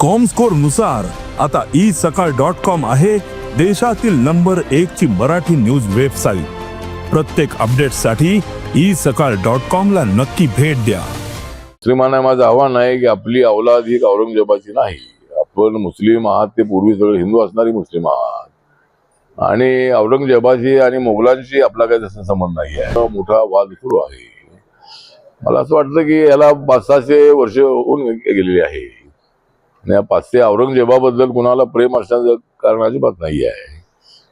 कॉमस्कोरनुसार आता ई सकाळ dot com आहे देशातील नंबर एक ची मराठी न्यूज वेबसाईट प्रत्येक अपडेटसाठी ई सकाळ डॉट कॉम ला नक्की भेट द्या. मुस्लिमांना माझं आव्हान आहे की आपली अवलाद ही औरंगजेबाची नाही. आपण मुस्लिम आहात ते पूर्वी सगळे हिंदू असणारी मुस्लिम आहात. आणि औरंगजेबाशी आणि मोगलांशी आपला काही तसा संबंध नाही आहे. मोठा वाद सुरू आहे. मला असं वाटतं की याला पाच सहाशे वर्ष होऊन गेलेली आहे. या पाचशे औरंगजेबाबद्दल कुणाला प्रेम असण्याचं कारण अजिबात नाही आहे.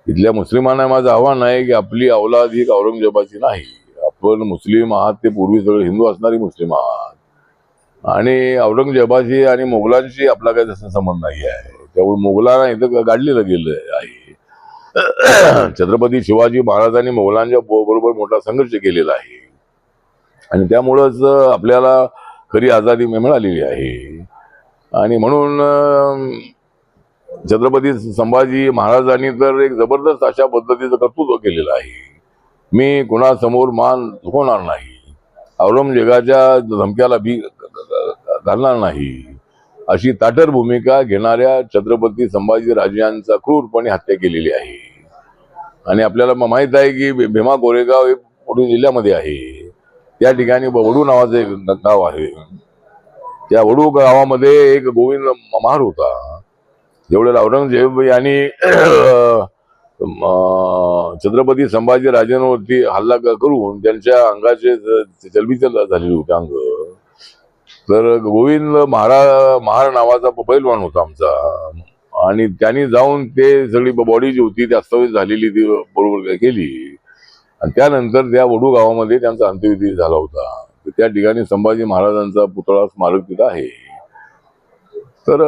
इथल्या मुस्लिमांना माझं आव्हान आहे की आपली अवलाद ही औरंगजेबाची नाही. आपण मुस्लिम आहात ते पूर्वी सगळे हिंदू असणारी मुस्लिम आहात. आणि औरंगजेबाशी आणि मोगलांशी आपला काही तसा संबंध नाही आहे. त्यामुळे मोगलांना इथं गाडलेलं गेलं आहे. छत्रपती शिवाजी महाराजांनी मोगलांच्या बरोबर मोठा संघर्ष केलेला आहे. आणि त्यामुळंच आपल्याला खरी आझादी मिळालेली आहे. आणि म्हणून छत्रपती संभाजी महाराजांनी तर एक जबरदस्त अशा पद्धतीचं कर्तृत्व केलेलं आहे. मी कुणासमोर मान होणार नाही. औरंगजेबाच्या धमक्याला भी घालणार नाही. अशी ताटर भूमिका घेणाऱ्या छत्रपती संभाजी राजांचा क्रूरपणे हत्या केलेली आहे. आणि आपल्याला म- माहीत आहे की भीमा कोरेगाव हे पुणे जिल्ह्यामध्ये आहे. त्या ठिकाणी ब- नावाचं एक गाव आहे. त्या वडू गावामध्ये एक गोविंद म- महार होता. जेवढे औरंगजेब यांनी छत्रपती संभाजी राजांवरती हल्ला करून त्यांच्या अंगाचे चलबिचल झालेले होते अंग. तर गोविंद महारा महार नावाचा पैलवान होता आमचा. आणि त्यांनी जाऊन ते सगळी बॉडी जी होती ती अस्तव्यस्त झालेली ती बरोबर केली. आणि त्यानंतर त्या वडू गावामध्ये त्यांचा अंत्यविधी झाला होता. त्या ठिकाणी संभाजी महाराजांचा पुतळा स्मारक तिथं आहे. तर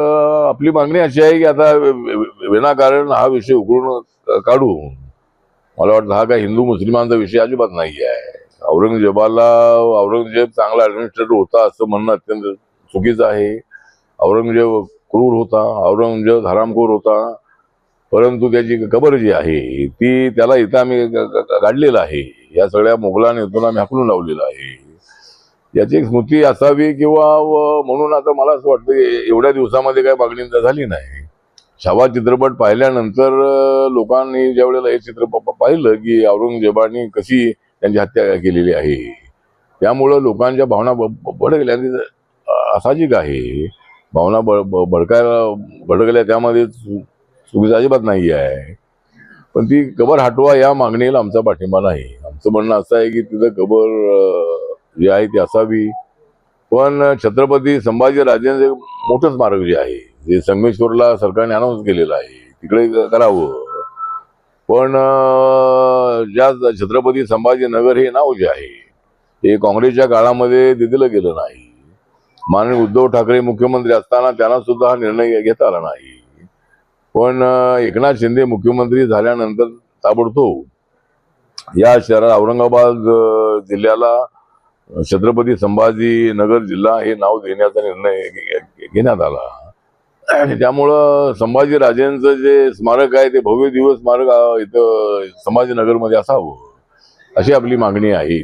आपली मागणी अशी आहे की आता विनाकारण हा विषय उकळून काढून मला वाटतं हा काय हिंदू मुस्लिमांचा विषय अजिबात नाही आहे औरंगजेबाला औरंगजेब चांगला ऍडमिनिस्ट्रेटर होता असं म्हणणं अत्यंत चुकीचं आहे. औरंगजेब क्रूर होता औरंगजेब हरामखोर होता. परंतु त्याची कबर जी आहे ती त्याला इथं आम्ही काढलेलं आहे. या सगळ्या मोगलांना इथून आम्ही हाकलून लावलेलं आहे. याची एक स्मृती असावी किंवा व- म्हणून आता मला असं वाटतं एवढ्या दिवसामध्ये काय मागणी झाली नाही. छावा चित्रपट पाहिल्यानंतर लोकांनी ज्या वेळेला हे चित्रपट पाहिलं की औरंगजेबाने कशी त्यांची हत्या केलेली आहे. त्यामुळं लोकांच्या भावना ब- भडकल्या. आणि ते, आहे भावना ब- ब- भडकायला भडकल्या त्यामध्ये चुकीचं अजिबात नाही आहे पण ती कबर हटवा या मागणीला आमचा पाठिंबा नाही. आमचं म्हणणं असं आहे की तिथं कबर जी आहे ती असावी. पण छत्रपती संभाजी राजेंचं एक मोठं स्मारक जे आहे जे संगमेश्वरला सरकारने अनाऊन्स केलेलं आहे तिकडे करावं. पण ज्या छत्रपती संभाजीनगर हे नाव जे आहे हे काँग्रेसच्या काळामध्ये दिलं गेलं नाही. माननीय उद्धव ठाकरे मुख्यमंत्री असताना त्यांना सुद्धा हा निर्णय घेता आला नाही. पण एकनाथ शिंदे मुख्यमंत्री झाल्यानंतर ताबडतोब या शहरात औरंगाबाद जिल्ह्याला छत्रपती संभाजी नगर जिल्हा हे नाव देण्याचा निर्णय घेण्यात आला. आणि त्यामुळं संभाजी राजेंचं जे स्मारक आहे ते भव्य दिवस स्मारक इथं संभाजीनगरमध्ये असावं अशी आपली मागणी आहे.